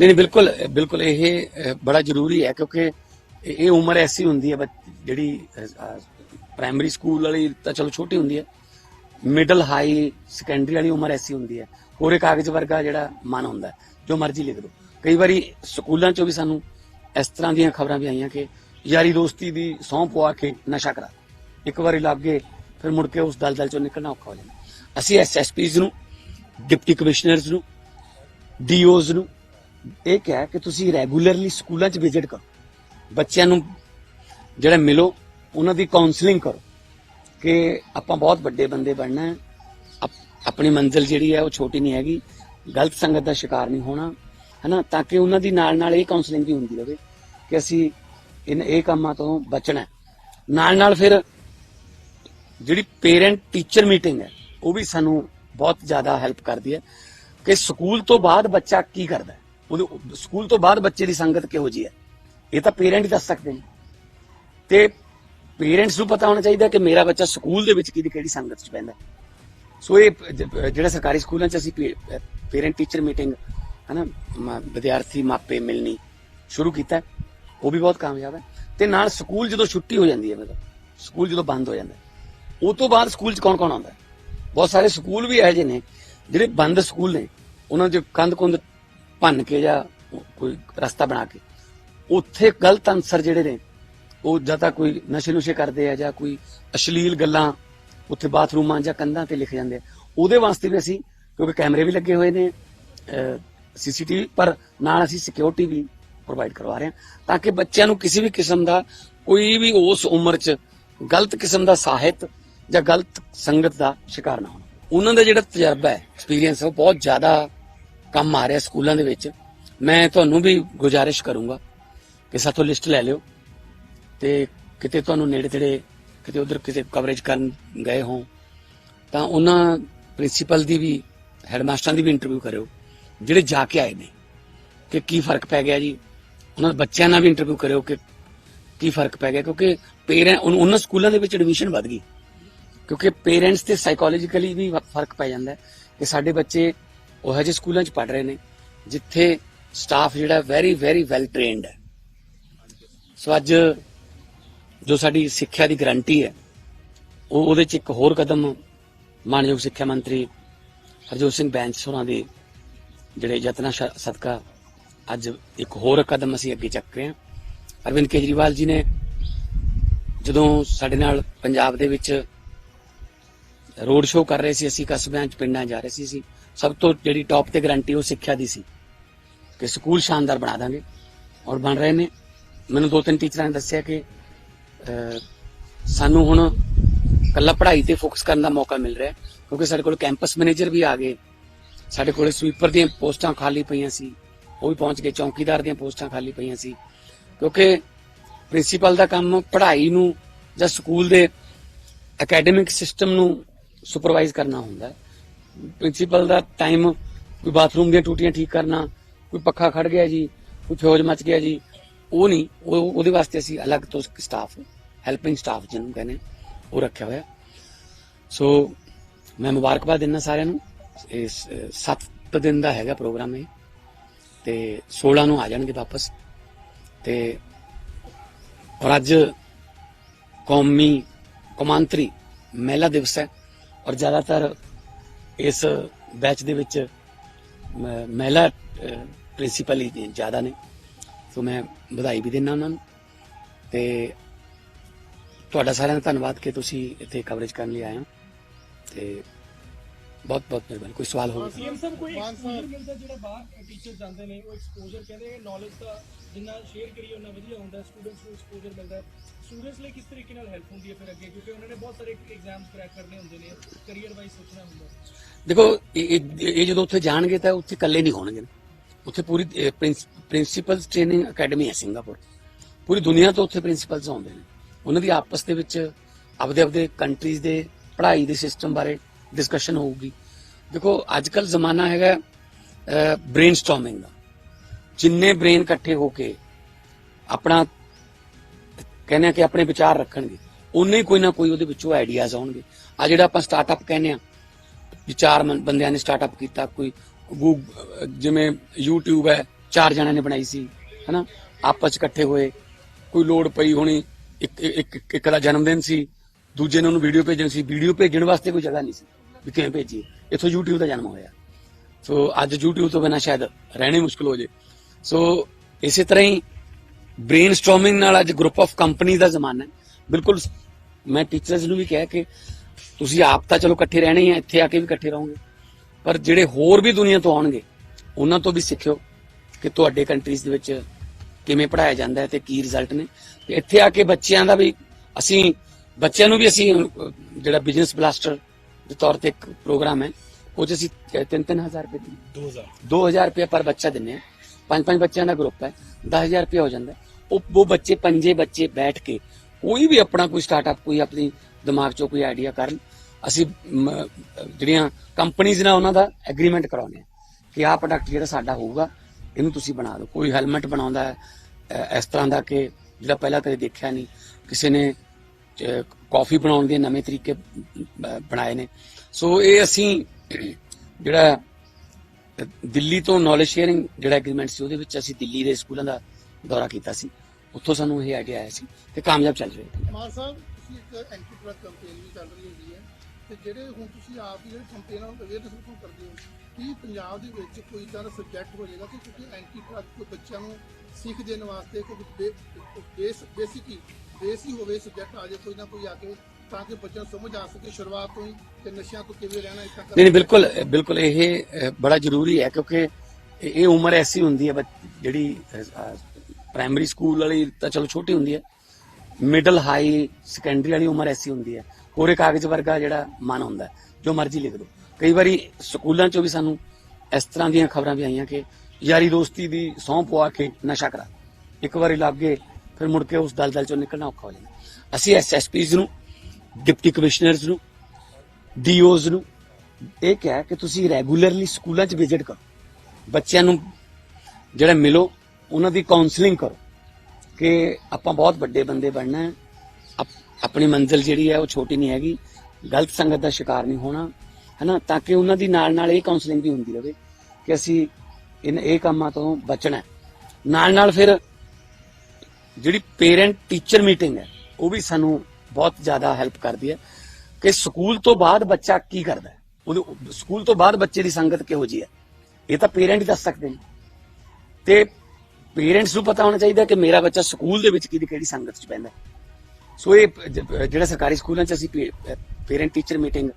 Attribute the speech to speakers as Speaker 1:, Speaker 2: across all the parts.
Speaker 1: ਨਹੀਂ ਨਹੀਂ, ਬਿਲਕੁਲ ਬਿਲਕੁਲ ਇਹ ਬੜਾ ਜ਼ਰੂਰੀ ਹੈ ਕਿਉਂਕਿ ਇਹ ਉਮਰ ਐਸੀ ਹੁੰਦੀ ਹੈ, ਬੱਚ- ਜਿਹੜੀ ਪ੍ਰਾਇਮਰੀ ਸਕੂਲ ਵਾਲੀ ਤਾਂ ਚਲੋ ਛੋਟੀ ਹੁੰਦੀ ਹੈ। ਮਿਡਲ ਹਾਈ ਸੈਕੰਡਰੀ ਵਾਲੀ ਉਮਰ ਐਸੀ ਹੁੰਦੀ ਹੈ। ਕੋਰੇ ਕਾਗਜ਼ ਵਰਗਾ ਜਿਹੜਾ ਮਨ ਹੁੰਦਾ ਜੋ ਮਰਜ਼ੀ ਲਿਖ ਦੋ। ਕਈ ਵਾਰੀ ਸਕੂਲਾਂ ਚੋਂ ਵੀ ਸਾਨੂੰ ਇਸ ਤਰ੍ਹਾਂ ਦੀਆਂ ਖਬਰਾਂ ਵੀ ਆਈਆਂ ਕਿ ਯਾਰੀ ਦੋਸਤੀ ਦੀ ਸਹੁੰ ਪਵਾ ਕੇ ਨਸ਼ਾ ਕਰਾ। ਇੱਕ ਵਾਰੀ ਲੱਗ ਗਏ, ਫਿਰ ਮੁੜ ਕੇ ਉਸ ਦਲਦਲ ਚੋਂ ਨਿਕਲਣਾ ਔਖਾ ਹੋ ਜਾਂਦਾ। ਅਸੀਂ ਐਸਐਸਪੀਜ਼ ਨੂੰ, ਡਿਪਟੀ ਕਮਿਸ਼ਨਰਸ ਨੂੰ, ਡੀਓਜ਼ ਨੂੰ ਇਹ ਕਿਹਾ ਕਿ ਤੁਸੀਂ ਰੈਗੂਲਰਲੀ ਸਕੂਲਾਂ 'ਚ ਵਿਜ਼ਿਟ ਕਰੋ। ਬੱਚਿਆਂ ਨੂੰ ਜਿਹੜਾ ਮਿਲੋ, ਉਹਨਾਂ ਦੀ ਕਾਉਂਸਲਿੰਗ ਕਰੋ ਕਿ ਆਪਾਂ ਬਹੁਤ ਵੱਡੇ ਬੰਦੇ ਬਣਨਾ ਹੈ। ਆਪਣੀ ਮੰਜ਼ਿਲ ਜਿਹੜੀ ਹੈ ਉਹ ਛੋਟੀ ਨਹੀਂ ਹੈਗੀ। ਗਲਤ ਸੰਗਤ ਦਾ ਸ਼ਿਕਾਰ ਨਹੀਂ ਹੋਣਾ, ਹਨਾ? ਤਾਂ ਕਿ ਉਹਨਾਂ ਦੀ ਨਾਲ ਨਾਲ ਇਹ ਕਾਉਂਸਲਿੰਗ ਵੀ ਹੁੰਦੀ ਰਹੇ ਕਿ ਅਸੀਂ ਇਨ, ਇਹ ਕੰਮਾਂ ਤੋਂ ਬਚਣਾ ਨਾਲ ਨਾਲ ਫਿਰ ਜਿਹੜੀ ਪੇਰੈਂਟ ਟੀਚਰ ਮੀਟਿੰਗ ਹੈ, ਉਹ ਵੀ ਸਾਨੂੰ ਬਹੁਤ ਜ਼ਿਆਦਾ ਹੈਲਪ ਕਰਦੀ ਹੈ ਕਿ ਸਕੂਲ ਤੋਂ ਬਾਅਦ ਬੱਚਾ ਕੀ ਕਰਦਾ ਹੈ। ਉਹਦੇ ਸਕੂਲ ਤੋਂ ਬਾਅਦ ਬੱਚੇ ਦੀ ਸੰਗਤ ਕਿਹੋ ਜੀ ਹੈ? ਇਹ ਤਾਂ ਪੇਰੈਂਟ ਹੀ ਦੱਸ ਸਕਦੇ ਨੇ। ਤੇ ਪੇਰੈਂਟਸ ਨੂੰ ਪਤਾ ਹੋਣਾ ਚਾਹੀਦਾ ਕਿ ਮੇਰਾ ਬੱਚਾ ਸਕੂਲ ਦੇ ਵਿੱਚ ਕਿਹਦੀ ਕਿਹੜੀ ਸੰਗਤ 'ਚ ਪੈਂਦਾ। ਸੋ ਇਹ ਜ- ਜਿਹੜਾ ਸਰਕਾਰੀ ਸਕੂਲਾਂ 'ਚ ਅਸੀਂ ਪੇਰੈਂਟ ਟੀਚਰ ਮੀਟਿੰਗ ਹਨਾ, ਮ- ਵਿਦਿਆਰਥੀ ਮਾਪੇ ਮਿਲਣੀ ਸ਼ੁਰੂ ਕੀਤਾ। ਉਹ ਵੀ ਬਹੁਤ ਕਾਮਯਾਬ ਹੈ। ਤੇ ਨਾਲ ਸਕੂਲ ਜਦੋਂ ਛੁੱਟੀ ਹੋ ਜਾਂਦੀ ਹੈ, ਮਤਲਬ ਸਕੂਲ ਜਦੋਂ ਬੰਦ ਹੋ ਜਾਂਦਾ ਉਹ ਤੋਂ ਬਾਅਦ ਸਕੂਲ 'ਚ ਕੌਣ ਕੌਣ ਆਉਂਦਾ ਬਹੁਤ ਸਾਰੇ ਸਕੂਲ ਵੀ ਇਹੋ ਜਿਹੇ ਨੇ ਜਿਹੜੇ ਬੰਦ ਸਕੂਲ ਨੇ। ਉਹਨਾਂ 'ਚ ਕੰਧ ਕੁੰਧ ਭੰਨ ਕੇ ਜਾਂ ਕੋਈ ਰਸਤਾ ਬਣਾ ਕੇ। ਉੱਥੇ ਗਲਤ ਅਨਸਰ ਜਿਹੜੇ ਨੇ, ਉਹ ਜਾਂ ਤਾਂ ਕੋਈ ਨਸ਼ੇ ਨੁਸ਼ੇ ਕਰਦੇ ਆ ਜਾਂ ਕੋਈ ਅਸ਼ਲੀਲ ਗੱਲਾਂ ਉੱਥੇ ਬਾਥਰੂਮਾਂ ਜਾਂ ਕੰਧਾਂ ਤੇ ਲਿਖ ਜਾਂਦੇ ਆ। ਉਹਦੇ ਵਾਸਤੇ ਵੀ ਅਸੀਂ, ਕਿਉਂਕਿ ਕੈਮਰੇ ਵੀ ਲੱਗੇ ਹੋਏ ਨੇ ਸੀਸੀਟੀਵੀ, ਪਰ ਨਾਲ ਅਸੀਂ ਸਿਕਿਉਰਿਟੀ ਵੀ ਪ੍ਰੋਵਾਈਡ ਕਰਵਾ ਰਹੇ ਹਾਂ, ਤਾਂ ਕਿ ਬੱਚਿਆਂ ਨੂੰ ਕਿਸੇ ਵੀ ਕਿਸਮ ਦਾ, ਕੋਈ ਵੀ ਉਸ ਉਮਰ 'ਚ ਗਲਤ ਕਿਸਮ ਦਾ ਸਾਹਿਤ ਜਾਂ ਗਲਤ ਸੰਗਤ ਦਾ ਸ਼ਿਕਾਰ ਨਾ ਹੋਣ। ਉਹਨਾਂ ਦਾ ਜਿਹੜਾ ਤਜਰਬਾ ਹੈ ਐਕਸਪੀਰੀਅੰਸ ਉਹ ਬਹੁਤ ਜ਼ਿਆਦਾ ਕੰਮ ਆ ਰਿਹਾ ਸਕੂਲਾਂ ਦੇ ਵਿੱਚ, ਮੈਂ ਤੁਹਾਨੂੰ ਵੀ ਗੁਜ਼ਾਰਿਸ਼ ਕਰੂੰਗਾ ਕਿ ਸਾਥੋਂ ਲਿਸਟ ਲੈ ਲਿਓ ਤੇ ਕਿਤੇ ਤੁਹਾਨੂੰ ਨੇੜੇ ਤੇੜੇ ਕਿਤੇ ਉਧਰ ਕਿਤੇ ਕਵਰੇਜ ਕਰਨ ਗਏ ਹੋ ਤਾਂ ਉਹਨਾਂ ਪ੍ਰਿੰਸੀਪਲ ਦੀ ਵੀ ਹੈਡਮਾਸਟਰਾਂ ਦੀ ਵੀ ਇੰਟਰਵਿਊ ਕਰਿਓ, ਜਿਹੜੇ ਜਾ ਕੇ ਆਏ ਨੇ ਕਿ ਕੀ ਫ਼ਰਕ ਪੈ ਗਿਆ ਜੀ। ਉਹਨਾਂ ਬੱਚਿਆਂ ਨਾਲ ਵੀ ਇੰਟਰਵਿਊ ਕਰਿਓ ਕਿ ਕੀ ਫ਼ਰਕ ਪੈ ਗਿਆ, ਕਿਉਂਕਿ ਪੇਰੈਂਟ ਉਹਨਾਂ ਸਕੂਲਾਂ ਦੇ ਵਿੱਚ ਐਡਮਿਸ਼ਨ ਵੱਧ ਗਈ। ਕਿਉਂਕਿ ਪੇਰੈਂਟਸ ਤੇ ਸਾਈਕੋਲੋਜੀਕਲੀ ਵੀ ਫ਼ਰਕ ਪੈ ਜਾਂਦਾ ਕਿ ਸਾਡੇ ਬੱਚੇ ਉਹ ਜਿਹੇ ਸਕੂਲਾਂ 'ਚ ਪੜ ਰਹੇ ਨੇ, ਜਿੱਥੇ ਸਟਾਫ ਜਿਹੜਾ ਵੈਰੀ ਵੈਰੀ ਵੈਲ ਟ੍ਰੇਨਡ ਹੈ। ਸੋ ਅੱਜ ਜੋ ਸਾਡੀ ਸਿੱਖਿਆ ਦੀ ਗਰੰਟੀ ਹੈ, ਉਹ ਉਹਦੇ 'ਚ ਇੱਕ ਹੋਰ ਕਦਮ ਮਾਨਯੋਗ ਸਿੱਖਿਆ ਮੰਤਰੀ ਹਰਜੋਤ ਸਿੰਘ ਬੈਂਸ ਹੋਰਾਂ ਦੇ ਜਿਹੜੇ ਯਤਨਾਂ ਸਦਕਾ ਅੱਜ ਇੱਕ ਹੋਰ ਕਦਮ ਅਸੀਂ ਅੱਗੇ ਚੱਕ ਰਹੇ ਹਾਂ। ਅਰਵਿੰਦ ਕੇਜਰੀਵਾਲ ਜੀ ਨੇ ਜਦੋਂ ਸਾਡੇ ਨਾਲ ਪੰਜਾਬ ਦੇ ਵਿੱਚ ਰੋਡ ਸ਼ੋਅ ਕਰ ਰਹੇ ਸੀ, ਅਸੀਂ ਕਸਬਿਆਂ 'ਚ, ਪਿੰਡਾਂ 'ਚ ਜਾ ਰਹੇ ਸੀ, ਅਸੀਂ ਸਭ ਤੋਂ ਜਿਹੜੀ ਟੌਪ ਤੇ ਗਾਰੰਟੀ ਉਹ ਸਿੱਖਿਆ ਦੀ ਸੀ ਕਿ ਸਕੂਲ ਸ਼ਾਨਦਾਰ ਬਣਾ ਦਾਂਗੇ। ਔਰ ਬਣ ਰਹੇ ਨੇ। ਮੈਨੂੰ ਦੋ ਤਿੰਨ ਟੀਚਰਾਂ ਨੇ ਦੱਸਿਆ ਕਿ ਸਾਨੂੰ ਹੁਣ ਕੱਲਾ ਪੜ੍ਹਾਈ ਤੇ ਫੋਕਸ ਕਰਨ ਦਾ ਮੌਕਾ ਮਿਲ ਰਿਹਾ ਕਿਉਂਕਿ ਸਾਡੇ ਕੋਲ ਕੈਂਪਸ ਮੈਨੇਜਰ ਵੀ ਆ ਗਏ। ਸਾਡੇ ਕੋਲ ਸਵੀਪਰ ਦੀਆਂ ਪੋਸਟਾਂ ਖਾਲੀ ਪਈਆਂ ਸੀ। ਉਹ ਵੀ ਪਹੁੰਚ ਗਏ, ਚੌਕੀਦਾਰ ਦੀਆਂ ਪੋਸਟਾਂ ਖਾਲੀ ਪਈਆਂ ਸੀ। ਕਿਉਂਕਿ ਪ੍ਰਿੰਸੀਪਲ ਦਾ ਕੰਮ ਪੜ੍ਹਾਈ ਨੂੰ ਜਾਂ ਸਕੂਲ ਦੇ ਅਕੈਡਮਿਕ ਸਿਸਟਮ ਨੂੰ ਸੁਪਰਵਾਈਜ਼ ਕਰਨਾ ਹੁੰਦਾ ਹੈ। ਪ੍ਰਿੰਸੀਪਲ ਦਾ ਟਾਈਮ ਕੋਈ ਬਾਥਰੂਮ ਦੀਆਂ ਟੂਟੀਆਂ ਠੀਕ ਕਰਨਾ, ਕੋਈ ਪੱਖਾ ਖੜ ਗਿਆ ਜੀ, ਕੋਈ ਫਿਊਜ਼ ਮੱਚ ਗਿਆ ਜੀ, ਉਹ ਨਹੀਂ, ਉਹ, ਉਹਦੇ ਵਾਸਤੇ ਅਸੀਂ ਅਲੱਗ ਤੋਂ ਸਟਾਫ ਹੈਲਪਿੰਗ ਸਟਾਫ ਜਿਹਨੂੰ ਕਹਿੰਦੇ ਉਹ ਰੱਖਿਆ ਹੋਇਆ। ਸੋ ਮੈਂ ਮੁਬਾਰਕਬਾਦ ਦਿੰਦਾ ਸਾਰਿਆਂ ਨੂੰ। ਇਸ 7 ਦਿਨ ਦਾ ਹੈਗਾ ਪ੍ਰੋਗਰਾਮ ਇਹ। ਤੇ 16 ਨੂੰ ਆ ਜਾਣਗੇ ਵਾਪਸ। ਤੇ ਔਰ ਅੱਜ ਕੌਮੀ ਕੌਮਾਂਤਰੀ ਮਹਿਲਾ ਦਿਵਸ ਹੈ। ਔਰ ਜ਼ਿਆਦਾਤਰ ਇਸ ਬੈਚ ਦੇ ਵਿੱਚ ਮ- ਮਹਿਲਾ ਪ੍ਰਿੰਸੀਪਲ ਹੀ ਜ਼ਿਆਦਾ ਨੇ। ਸੋ ਮੈਂ ਵਧਾਈ ਵੀ ਦਿੰਦਾ ਉਹਨਾਂ ਨੂੰ। ਤੇ ਤੁਹਾਡਾ ਸਾਰਿਆਂ ਦਾ ਧੰਨਵਾਦ ਕਿ ਤੁਸੀਂ ਇੱਥੇ ਕਵਰੇਜ ਕਰਨ ਲਈ ਆਏ ਹੋ। ਤੇ ਬਹੁਤ ਬਹੁਤ ਮਿਹਰਬਾਨੀ ਕੋਈ ਸਵਾਲ ਹੋਵੇ।
Speaker 2: ਸੀਐਮ ਸਾਹਿਬ ਕੋਈ ਐਕਸਪੋਜ਼ਰ ਮਿਲਦਾ ਜਿਹੜਾ ਬਾਹਰ ਟੀਚਰ ਜਾਂਦੇ ਨੇ ਉਹ ਐਕਸਪੋਜ਼ਰ ਕਹਿੰਦੇ ਨੌਲੇਜ ਦਾ ਜਿੰਨਾ ਸ਼ੇਅਰ ਕਰੀਏ ਉਹਨਾਂ ਵਧੀਆ ਹੁੰਦਾ ਸਟੂਡੈਂਟਸ ਨੂੰ ਐਕਸਪੋਜ਼ਰ ਮਿਲਦਾ ਸਟੂਡੈਂਟਸ ਲਈ ਕਿਸ ਤਰੀਕੇ ਨਾਲ ਹੈਲਪ ਹੁੰਦੀ ਹੈ ਫਿਰ ਅੱਗੇ? ਕਿਉਂਕਿ ਉਹਨਾਂ ਨੇ ਬਹੁਤ ਸਾਰੇ ਐਗਜ਼ਾਮਸ ਕਰੈਕ ਕਰਨੇ ਹੁੰਦੇ ਨੇ ਕੈਰੀਅਰ ਵਾਈਜ਼ ਸੋਚਣਾ ਹੁੰਦਾ
Speaker 1: ਦੇਖੋ ਇਹ ਜਦੋਂ ਉੱਥੇ ਜਾਣਗੇ ਤਾਂ ਉੱਥੇ ਇਕੱਲੇ ਨਹੀਂ ਹੋਣਗੇ। ਉੱਥੇ ਪੂਰੀ ਪ੍ਰਿੰਸੀਪਲਸ ਟ੍ਰੇਨਿੰਗ ਅਕੈਡਮੀ ਹੈ ਸਿੰਗਾਪੁਰ। ਪੂਰੀ ਦੁਨੀਆ ਤੋਂ ਉੱਥੇ ਪ੍ਰਿੰਸੀਪਲਸ ਆਉਂਦੇ ਨੇ। ਉਹਨਾਂ ਦੀ ਆਪਸ ਦੇ ਵਿੱਚ ਆਪਦੇ ਆਪਦੇ ਕੰਟਰੀਜ਼ ਦੇ ਪੜ੍ਹਾਈ ਦੇ ਸਿਸਟਮ ਬਾਰੇ ਡਿਸਕਸ਼ਨ ਹੋਊਗੀ। ਦੇਖੋ ਅੱਜ ਕੱਲ ਜ਼ਮਾਨਾ ਹੈਗਾ ਬ੍ਰੇਨਸਟਾਰਮਿੰਗ ਦਾ। ਜਿੰਨੇ ਬ੍ਰੇਨ ਇਕੱਠੇ ਹੋ ਕੇ ਆਪਣਾ ਕਹਿੰਦੇ ਆ ਕਿ ਆਪਣੇ ਵਿਚਾਰ ਰੱਖਣਗੇ ਉਨੇ ਹੀ ਕੋਈ ਨਾ ਕੋਈ ਉਹਦੇ ਵਿੱਚੋਂ ਆਈਡੀਆਜ਼ ਆਉਣਗੇ। ਆ ਜਿਹੜਾ ਆਪਾਂ ਸਟਾਰਟਅਪ ਕਹਿੰਦੇ ਆ ਵਿਚਾਰ ਬੰਦਿਆਂ ਨੇ ਸਟਾਰਟਅਪ ਕੀਤਾ, ਕੋਈ ਗੂਗ- ਜਿਵੇਂ YouTube ਹੈ, ਚਾਰ ਜਣਿਆਂ ਨੇ ਬਣਾਈ ਸੀ, ਹਨਾ? ਆਪਸ ਚ ਇਕੱਠੇ ਹੋਏ, ਕੋਈ ਲੋੜ ਪਈ ਹੋਣੀ, ਇੱਕ, ਇੱਕ- ਇੱਕ ਦਾ ਜਨਮ ਦਿਨ ਸੀ, ਦੂਜੇ ਨੇ ਉਹਨੂੰ ਵੀਡੀਓ ਭੇਜਣੀ ਸੀ ਵੀਡੀਓ ਭੇਜਣ ਵਾਸਤੇ ਕੋਈ ਜਗ੍ਹਾ ਨਹੀਂ ਸੀ। ਵੀ ਕਿਵੇਂ ਭੇਜੀ ਇੱਥੋਂ YouTube ਦਾ ਜਨਮ ਹੋਇਆ। ਸੋ ਅੱਜ YouTube ਤੋਂ ਬਿਨਾਂ ਸ਼ਾਇਦ ਰਹਿਣੀ ਮੁਸ਼ਕਲ ਹੋ ਜੇ। ਸੋ ਇਸੇ ਤਰ੍ਹਾਂ ਹੀ ਬ੍ਰੇਨਸਟਾਰਮਿੰਗ ਨਾਲ ਅੱਜ ਗਰੁੱਪ ਆਫ ਕੰਪਨੀ ਦਾ ਜ਼ਮਾਨਾ ਹੈ। ਬਿਲਕੁਲ ਮੈਂ ਟੀਚਰਸ ਨੂੰ ਵੀ ਕਿਹਾ ਕਿ ਤੁਸੀਂ ਆਪ ਤਾਂ ਚਲੋ ਇਕੱਠੇ ਰਹਿਣੇ ਹੀ ਆ, ਇੱਥੇ ਆ ਕੇ ਵੀ ਇਕੱਠੇ ਰਹੋਗੇ। ਪਰ ਜਿਹੜੇ ਹੋਰ ਵੀ ਦੁਨੀਆ ਤੋਂ ਆਉਣਗੇ, ਉਹਨਾਂ ਤੋਂ ਵੀ ਸਿੱਖਿਓ ਕਿ ਤੁਹਾਡੇ ਕੰਟਰੀਜ਼ ਦੇ ਵਿੱਚ ਕਿਵੇਂ ਪੜਾਇਆ ਜਾਂਦਾ ਹੈ ਤੇ ਕੀ ਰਿਜ਼ਲਟ ਨੇ। ਤੇ ਇੱਥੇ ਆ ਕੇ ਬੱਚਿਆਂ ਦਾ ਵੀ ਅਸੀਂ, ਬੱਚਿਆਂ ਨੂੰ ਵੀ ਅਸੀਂ ਜਿਹੜਾ ਬਿਜ਼ਨਸ ਬਲਾਸਟਰ ਦੇ ਤੌਰ ਤੇ ਇੱਕ ਪ੍ਰੋਗਰਾਮ ਹੈ ਉਹ 'ਚ ਅਸੀਂ 3-3000 ਰੁਪਏ ਦਿੰਦੇ
Speaker 2: 2000
Speaker 1: 2000 ਰੁਪਏ ਪਰ ਬੱਚਾ ਦਿੰਨੇ ਆ ਪੰਜ ਪੰਜ ਬੱਚਿਆਂ ਦਾ ਗਰੁੱਪ ਹੈ 10000 ਰੁਪਏ ਹੋ ਜਾਂਦਾ ਹੈ। ਉਹ ਉਹ ਬੱਚੇ ਪੰਜੇ ਬੱਚੇ ਬੈਠ ਕੇ ਕੋਈ ਵੀ ਆਪਣਾ ਕੋਈ ਸਟਾਰਟਅਪ ਕੋਈ ਆਪਣੀ ਦਿਮਾਗ 'ਚੋਂ ਕੋਈ ਆਈਡੀਆ ਕਰਨ ਅਸੀਂ ਮ, ਜਿਹੜੀਆਂ ਕੰਪਨੀਆਂ ਨਾਲ ਉਹਨਾਂ ਦਾ ਐਗਰੀਮੈਂਟ ਕਰਾਉਂਦੇ ਆ ਕਿ ਆਹ ਪ੍ਰੋਡਕਟ ਜਿਹੜਾ ਸਾਡਾ ਹੋਊਗਾ ਇਹਨੂੰ ਤੁਸੀਂ ਬਣਾ ਦਿਓ ਕੋਈ ਹੈਲਮਟ ਬਣਾਉਂਦਾ ਹੈ ਇਸ ਤਰ੍ਹਾਂ ਦਾ ਕਿ ਜਿਹੜਾ ਪਹਿਲਾਂ ਕਦੇ ਦੇਖਿਆ ਨਹੀਂ ਕਿਸੇ ਨੇ ਕਾਫੀ ਬਣਾਉਣ ਦੇ ਨਵੇਂ ਤਰੀਕੇ ਬਣਾਏ ਨੇ। ਸੋ ਇਹ ਅਸੀਂ ਜਿਹੜਾ, ਦਿੱਲੀ ਤੋਂ ਨੌਲੇਜ ਸ਼ੇਅਰਿੰਗ ਜਿਹੜਾ ਐਗਰੀਮੈਂਟ ਸੀ, ਉਹਦੇ ਵਿੱਚ ਅਸੀਂ ਦਿੱਲੀ ਦੇ ਸਕੂਲਾਂ ਦਾ ਦੌਰਾ ਕੀਤਾ ਸੀ। ਉੱਥੋਂ ਸਾਨੂੰ ਇਹ ਆਈਡੀਆ ਆਇਆ ਸੀ ਤੇ ਕਾਮਯਾਬ ਚੱਲ ਰਿਹਾ ਹੈ।
Speaker 3: ਮਾਨ ਸਾਹਿਬ, ਤੁਸੀਂ ਇੱਕ ਐਂਟੀ ਡਰਗ ਕੰਪੇਨ ਵੀ ਚੱਲ ਰਹੀ ਹੈਗੀ ਹੈ। ਤੇ ਜਿਹੜੇ ਹੁਣ ਤੁਸੀਂ ਆਪ ਹੀ ਜਿਹੜੇ ਕੰਪੇਨਾਂ ਨੂੰ ਅਵੇਅਰਨੈਸ ਨੂੰ ਕਰਦੇ ਹੋ। ਕੀ ਪੰਜਾਬ ਦੇ ਵਿੱਚ ਕੋਈ ਤਰ੍ਹਾਂ ਦਾ ਸਬਜੈਕਟ ਹੋ ਜਾਏਗਾ ਕਿ ਕਿਉਂਕਿ ਐਂਟੀ ਡਰਗ ਕੋਈ ਬੱਚਿਆਂ ਨੂੰ ਸਿੱਖ ਦੇਣ ਵਾਸਤੇ ਕੋਈ ਬੇਸ ਬੇਸਿਕ ਹੀ ਬੇਸ ਹੀ ਹੋਵੇ ਸਬਜੈਕਟ ਆ ਜਾਏ ਕੋਈ ਨਾ ਕੋਈ ਆ ਕੇ, ਤਾਂ ਕਿ ਬੱਚਿਆਂ ਸਮਝ ਆ ਸਕੇ ਸ਼ੁਰੂਆਤ ਤੋਂ ਹੀ ਕਿ ਨਸ਼ਿਆਂ ਤੋਂ ਕਿਵੇਂ ਰਹਿਣਾ, ਇਸ ਤਰ੍ਹਾਂ
Speaker 1: ਨਹੀਂ ਬਿਲਕੁਲ ਬਿਲਕੁਲ ਇਹ ਬੜਾ ਜ਼ਰੂਰੀ ਹੈ ਕਿਉਂਕਿ ਇਹ ਉਮਰ ਐਸੀ ਹੁੰਦੀ ਹੈ ਜਿਹੜੀ ਪ੍ਰਾਇਮਰੀ ਸਕੂਲ ਵਾਲੀ ਤਾਂ ਚਲੋ ਛੋਟੀ ਹੁੰਦੀ ਹੈ। ਮਿਡਲ ਹਾਈ ਸੈਕੰਡਰੀ ਵਾਲੀ ਉਮਰ ਐਸੀ ਹੁੰਦੀ ਹੈ। ਕੋਰੇ ਕਾਗਜ਼ ਵਰਗਾ ਜਿਹੜਾ ਮਨ ਹੁੰਦਾ, ਜੋ ਮਰਜ਼ੀ ਲਿਖ ਦੋ। ਕਈ ਵਾਰੀ ਸਕੂਲਾਂ ਚੋਂ ਵੀ ਸਾਨੂੰ ਇਸ ਤਰ੍ਹਾਂ ਦੀਆਂ ਖਬਰਾਂ ਵੀ ਆਈਆਂ ਕਿ ਯਾਰੀ ਦੋਸਤੀ ਦੀ ਸਹੁੰ ਪਵਾ ਕੇ ਨਸ਼ਾ ਕਰਾ। ਇੱਕ ਵਾਰੀ ਲੱਗ ਗਏ, ਫਿਰ ਮੁੜ ਕੇ ਉਸ ਦਲਦਲ ਚੋਂ ਨਿਕਲਣਾ ਔਖਾ ਹੋ ਜਾਂਦਾ। ਅਸੀਂ ਐਸਐਸਪੀਜ਼ ਨੂੰ, ਡਿਪਟੀ ਕਮਿਸ਼ਨਰਸ ਨੂੰ, ਡੀਓਜ਼ ਨੂੰ ਇਹ ਕਿਹਾ ਕਿ ਤੁਸੀਂ ਰੈਗੂਲਰਲੀ ਸਕੂਲਾਂ 'ਚ ਵਿਜ਼ਿਟ ਕਰੋ। ਬੱਚਿਆਂ ਨੂੰ ਜਿਹੜਾ ਮਿਲੋ, ਉਹਨਾਂ ਦੀ ਕਾਉਂਸਲਿੰਗ ਕਰੋ ਕਿ ਆਪਾਂ ਬਹੁਤ ਵੱਡੇ ਬੰਦੇ ਬਣਨਾ ਹੈ ਆਪਣੀ ਮੰਜ਼ਿਲ ਜਿਹੜੀ ਹੈ ਉਹ ਛੋਟੀ ਨਹੀਂ ਹੈਗੀ, ਗਲਤ ਸੰਗਤ ਦਾ ਸ਼ਿਕਾਰ ਨਹੀਂ ਹੋਣਾ, ਹੈਨਾ? ਤਾਂ ਕਿ ਉਹਨਾਂ ਦੀ ਨਾਲ ਨਾਲ ਇਹ ਕਾਉਂਸਲਿੰਗ ਵੀ ਹੁੰਦੀ ਰਹੇ ਕਿ ਅਸੀਂ ਇਨ ਇਹ ਕੰਮਾਂ ਤੋਂ ਬਚਣਾ ਨਾਲ ਨਾਲ ਫਿਰ ਜਿਹੜੀ ਪੇਰੈਂਟ ਟੀਚਰ ਮੀਟਿੰਗ ਹੈ, ਉਹ ਵੀ ਸਾਨੂੰ ਬਹੁਤ ਜ਼ਿਆਦਾ ਹੈਲਪ ਕਰਦੀ ਹੈ ਕਿ ਸਕੂਲ ਤੋਂ ਬਾਅਦ ਬੱਚਾ ਕੀ ਕਰਦਾ ਹੈ? ਉਹਦੇ ਸਕੂਲ ਤੋਂ ਬਾਅਦ ਬੱਚੇ ਦੀ ਸੰਗਤ ਕਿਹੋ ਜੀ ਹੈ? ਇਹ ਤਾਂ ਪੇਰੈਂਟ ਹੀ ਦੱਸ ਸਕਦੇ ਨੇ। ਤੇ ਪੇਰੈਂਟਸ ਨੂੰ ਪਤਾ ਹੋਣਾ ਚਾਹੀਦਾ ਕਿ ਮੇਰਾ ਬੱਚਾ ਸਕੂਲ ਦੇ ਵਿੱਚ ਕਿਹਦੀ ਕਿਹੜੀ ਸੰਗਤ 'ਚ ਪੈਂਦਾ ਹੈ। ਸੋ ਇਹ ਜ- ਜਿਹੜਾ ਸਰਕਾਰੀ ਸਕੂਲਾਂ 'ਚ ਅਸੀਂ ਪੇਰੈਂਟ ਟੀਚਰ ਮੀਟਿੰਗ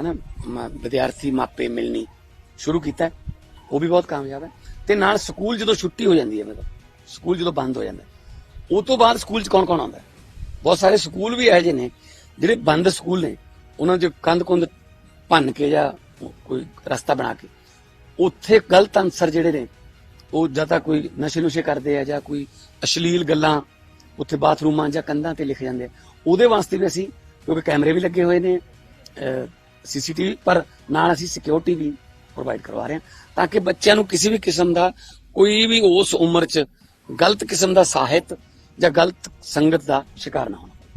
Speaker 1: ਹਨਾ, ਮ- ਵਿਦਿਆਰਥੀ ਮਾਪੇ ਮਿਲਣੀ ਸ਼ੁਰੂ ਕੀਤਾ ਉਹ ਵੀ ਬਹੁਤ ਕਾਮਯਾਬ ਹੈ। ਤੇ ਨਾਲ ਸਕੂਲ ਜਦੋਂ ਛੁੱਟੀ ਹੋ ਜਾਂਦੀ ਹੈ, ਮਤਲਬ, ਸਕੂਲ ਜਦੋਂ ਬੰਦ ਹੋ ਜਾਂਦਾ ਉਹ ਤੋਂ ਬਾਅਦ ਸਕੂਲ 'ਚ ਕੌਣ ਕੌਣ ਆਉਂਦਾ ਬਹੁਤ ਸਾਰੇ ਸਕੂਲ ਵੀ ਇਹੋ ਜਿਹੇ ਨੇ, ਜਿਹੜੇ ਬੰਦ ਸਕੂਲ ਨੇ, ਉਹਨਾਂ 'ਚ ਕੰਧ ਕੁੰਧ ਭੰਨ ਕੇ ਜਾਂ ਕੋਈ ਰਸਤਾ ਬਣਾ ਕੇ। ਉੱਥੇ ਗਲਤ ਅਨਸਰ ਜਿਹੜੇ ਨੇ, ਉਹ ਜਾਂ ਤਾਂ ਕੋਈ ਨਸ਼ੇ ਨੁਸ਼ੇ ਕਰਦੇ ਆ ਜਾਂ ਕੋਈ ਅਸ਼ਲੀਲ ਗੱਲਾਂ ਉੱਥੇ ਬਾਥਰੂਮਾਂ ਜਾਂ ਕੰਧਾਂ ਤੇ ਲਿਖ ਜਾਂਦੇ ਆ। ਉਹਦੇ ਵਾਸਤੇ ਵੀ ਅਸੀਂ, ਕਿਉਂਕਿ ਕੈਮਰੇ ਵੀ ਲੱਗੇ ਹੋਏ ਨੇ ਸੀਸੀਟੀਵੀ, ਪਰ ਨਾਲ ਅਸੀਂ ਸਿਕਿਉਰਿਟੀ ਵੀ ਪ੍ਰੋਵਾਈਡ ਕਰਵਾ ਰਹੇ ਹਾਂ, ਤਾਂ ਕਿ ਬੱਚਿਆਂ ਨੂੰ ਕਿਸੇ ਵੀ ਕਿਸਮ ਦਾ ਕੋਈ ਵੀ ਉਸ ਉਮਰ 'ਚ ਗਲਤ ਕਿਸਮ ਦਾ ਸਾਹਿਤ ਜਾਂ ਗਲਤ ਸੰਗਤ ਦਾ ਸ਼ਿਕਾਰ ਨਾ ਹੋਣ।